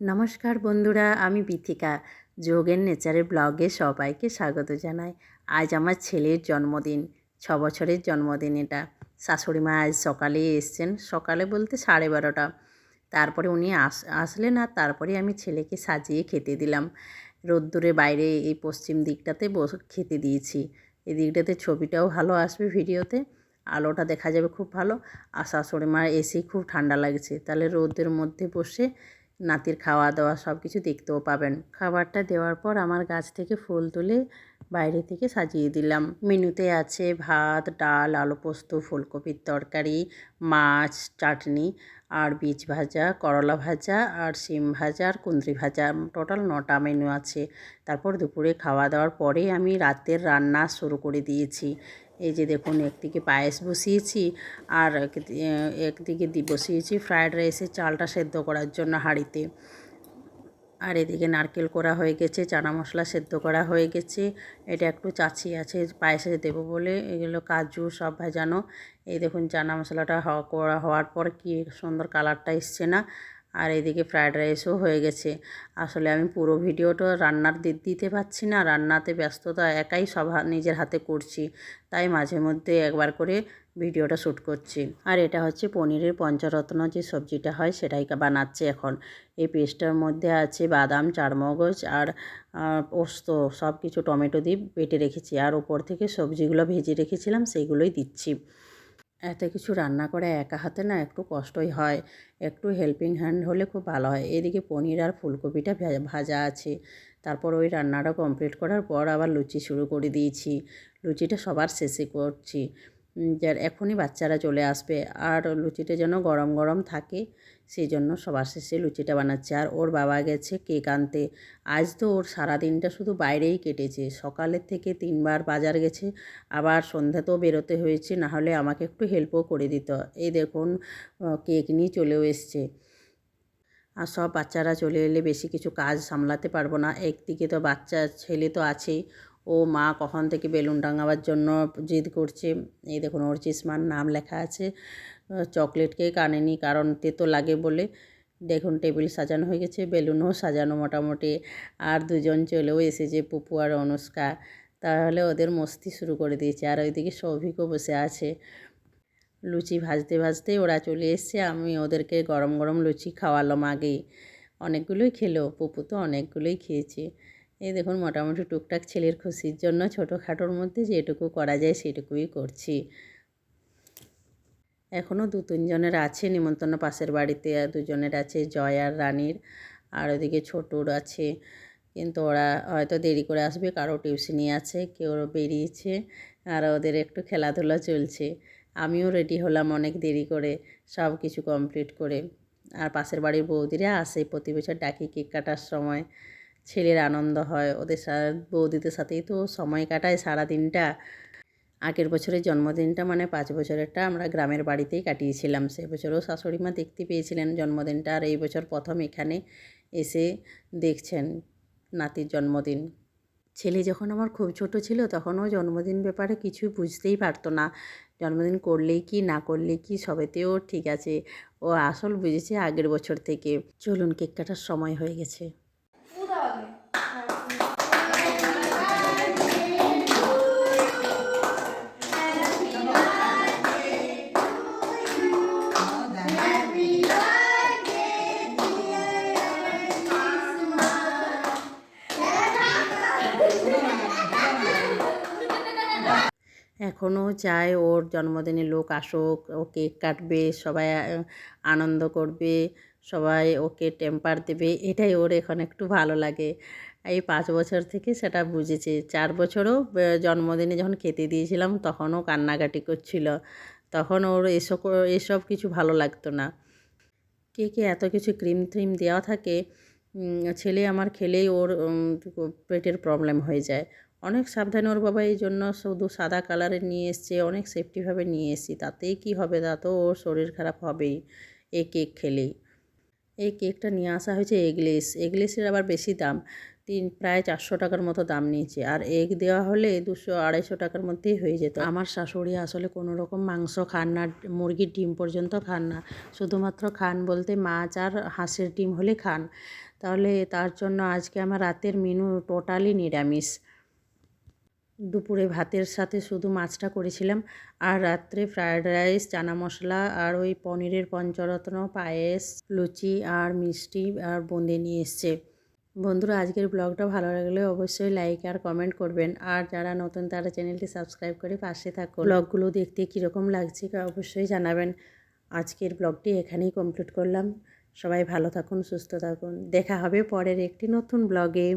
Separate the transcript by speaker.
Speaker 1: নমস্কার বন্ধুরা, আমি বিথিকা যোগের নেচারের ব্লগে সবাইকে স্বাগত জানাই। আজ আমার ছেলের জন্মদিন, ছ বছরের জন্মদিন এটা। শাশুড়ি মা আজ সকালে এসছেন, সকালে বলতে সাড়ে বারোটা। তারপরে উনি আস, আসলেন আর তারপরে আমি ছেলেকে সাজিয়ে খেতে দিলাম। রোদ্দুরে বাইরে এই পশ্চিম দিকটাতে বস, খেতে দিয়েছি। এই দিকটাতে ছবিটাও ভালো আসবে ভিডিওতে, আলোটা দেখা যাবে খুব ভালো। আর শাশুড়ি মা এসেই খুব ঠান্ডা লাগছে। তাহলে রোদের মধ্যে বসে নাতির খাওয়া দাওয়া সব কিছু দেখতেও পাবেন। খাবারটা দেওয়ার পর আমার গাছ থেকে ফুল তুলে বাইরে থেকে সাজিয়ে দিলাম। মেনুতে আছে ভাত, ডাল, আলু পোস্ত, ফুলকপির তরকারি, মাছ, চাটনি আর বীজ ভাজা, করলা ভাজা আর শিম ভাজা আর কুঁদরি ভাজা। টোটাল নটা মেনু আছে। তারপর দুপুরে খাওয়া দাওয়ার পরে আমি রাতের রান্না শুরু করে দিয়েছি। এই যে দেখুন, একদিকে পায়েস বসিয়েছি আর একদিকে বসিয়েছি ফ্রায়েড রাইসের চালটা সেদ্ধ করার জন্য হাঁড়িতে। আর এদিকে নারকেল করা হয়ে গেছে, চানা মশলা সেদ্ধ করা হয়ে গেছে। এটা একটু চাচি আছে, পায়েসে দেবো বলে। এগুলো কাজু, সব ভেজানো। এই দেখুন, চানা মশলাটা হওয়া করা হওয়ার পর কি সুন্দর কালারটা এসছে না। আর এদিকে ফ্রায়েড রাইসও হয়ে গেছে। আসলে আমি পুরো ভিডিওটা রান্নার দিতে পারছি না, রান্নাতে ব্যস্ততা, একাই সব নিজের হাতে করছি। তাই মাঝে মধ্যে একবার করে ভিডিওটা শ্যুট করছি। আর এটা হচ্ছে পনিরের পঞ্চরত্ন, যে সবজিটা হয় সেটাই বানাচ্ছে এখন। এই পেস্টটার মধ্যে আছে বাদাম, চারমগজ আর পোস্ত সব কিছু টমেটো দিয়ে বেটে রেখেছি। আর ওপর থেকে সবজিগুলো ভেজে রেখেছিলাম, সেইগুলোই দিচ্ছি। এত কিছু রান্না করে একা হাতে না একটু কষ্টই হয়। একটু হেল্পিং হ্যান্ড হলে খুব ভালো হয়। এদিকে পনির আর ফুলকপিটা ভাজা আছে। তারপর ওই রান্নাটা কমপ্লিট করার পর আবার লুচি শুরু করে দিয়েছি। লুচিটা সবার শেষে করছি। যার এখনই বাচ্চারা চলে আসবে। আর লুচিটা যেন গরম গরম থাকে সেই জন্য সবার শেষে লুচিটা বানাচ্ছে। আর ওর বাবা গেছে কেক আনতে। আজ তো ওর সারা দিনটা শুধু বাইরেই কেটেছে। সকালের থেকে তিনবার বাজার গেছে। আবার সন্ধ্যাতেও বেরোতে হয়েছে। নাহলে আমাকে একটু হেল্পও করে দিত। এই দেখুন কেক নিয়ে চলেও এসছে। আর সব বাচ্চারা চলে এলে বেশি কিছু কাজ সামলাতে পারব না। একদিকে তো বাচ্চা, ছেলে তো আছেই। ও মা কখন থেকে বেলুন টাঙাবার জন্য জিদ করছে। এই দেখুন ওর চিসমার নাম লেখা আছে। চকলেট কেক আনেনি, কারণ তেতো লাগে বলে। দেখুন, টেবিল সাজানো হয়ে গেছে, বেলুনও সাজানো মোটামুটি। আর দুজন চলেও এসেছে, পুপু আর অনুষ্কা। তাহলে ওদের মস্তি শুরু করে দিয়েছে। আর ওইদিকে সৌভিকও বসে আছে। লুচি ভাজতে ভাজতে ওরা চলে এসছে। আমি ওদেরকে গরম গরম লুচি খাওয়ালাম আগেই। অনেকগুলোই খেলো, পুপু তো অনেকগুলোই খেয়েছে। এই দেখুন, মোটামুটি টুকটাক ছেলের খুশির জন্য ছোটোখাটোর মধ্যে যেটুকু করা যায় সেটুকুই করছি। এখনও দু তিনজনের আছে, নিমন্ত্রণ পাশের বাড়িতে দুজনের আছে জয় আর রানীর, আর ওদিকে ছোটুর আছে। কিন্তু ওরা হয়তো দেরি করে আসবে, কারও টিউশনি আছে, কেউ বেরিয়েছে, আর ওদের একটু খেলাধুলা চলছে। আমিও রেডি হলাম অনেক দেরি করে, সব কিছু কমপ্লিট করে। আর পাশের বাড়ির বৌদিরা আসে, প্রতি বছর ডাকি কেক কাটার সময়। ছেলের আনন্দ হয়, ওদের বৌদিদের সাথেই তো সময় কাটায় সারা দিনটা আগের বছরের জন্মদিনটা মানে পাঁচ বছরেরটা আমরা গ্রামের বাড়িতেই কাটিয়েছিলাম। সে বছরও শাশুড়ি মা দেখতে পেয়েছিলেন জন্মদিনটা আর এই বছর প্রথম এখানে এসে দেখছেন নাতির জন্মদিন। ছেলে যখন আমার খুব ছোট ছিল তখনও জন্মদিন ব্যাপারে কিছু বুঝতেই পারতো না। জন্মদিন করলেই কি, না করলে কি, সবেতেও ঠিক আছে। ও আসল বুঝেছে আগের বছর থেকে। চলুন কেক কাটার সময় হয়ে গেছে। এখনও চায় ওর জন্মদিনে লোক আসুক, ও কেক কাটবে, সবাই আনন্দ করবে, সবাই ওকে টেম্পার দেবে, এটাই ওর এখন একটু ভালো লাগে। এই পাঁচ বছর থেকে সেটা বুঝেছে। চার বছরও জন্মদিনে যখন খেতে দিয়েছিলাম তখনও কান্নাকাটি করছিল। তখন ওর এসব এসব কিছু ভালো লাগতো না। কেকে এত কিছু ক্রিম ট্রিম দেওয়া থাকে ছেলে আমার খেলেই ওর পেটের প্রবলেম হয়ে যায়। অনেক সাবধানে ওর বাবা এই জন্য শুধু সাদা কালারের নিয়ে এসছে, অনেক সেফটিভাবে নিয়ে এসেছি। তাতেই কি হবে তা তো ওর শরীর খারাপ হবেই এই কেক খেলেই। এই কেকটা নিয়ে আসা হয়েছে এগলেস। এগলেসের আবার বেশি দাম। তিন, প্রায় চারশো টাকার মতো দাম নিয়েছে। আর এগ দেওয়া হলে দুশো আড়াইশো টাকার মধ্যেই হয়ে যেত। আমার শাশুড়ি আসলে কোনো রকম মাংস খান না, মুরগির ডিম পর্যন্ত খান না। শুধুমাত্র খান বলতে মাছ আর হাঁসের ডিম হলে খান। তাহলে তার জন্য আজকে আমার রাতের মেনু টোটালি নিরামিষ। দুপুরে ভাতের সাথে শুধু মাছটা করেছিলাম আর রাত্রে ফ্রায়েড রাইস চানা মশলা আর ওই পনিরের পঞ্চরত্ন, পায়েস, লুচি আর মিষ্টি আর বোঁদে নিয়ে এসছে। বন্ধুরা, আজকের ব্লগটা ভালো লাগলে অবশ্যই লাইক আর কমেন্ট করবেন। আর যারা নতুন, তারা চ্যানেলটি সাবস্ক্রাইব করে পাশে থাকুন। ব্লগগুলো দেখতে কীরকম লাগছে অবশ্যই জানাবেন। আজকের ব্লগটি এখানেই কমপ্লিট করলাম। সবাই ভালো থাকুন, সুস্থ থাকুন। দেখা হবে পরের একটি নতুন ব্লগে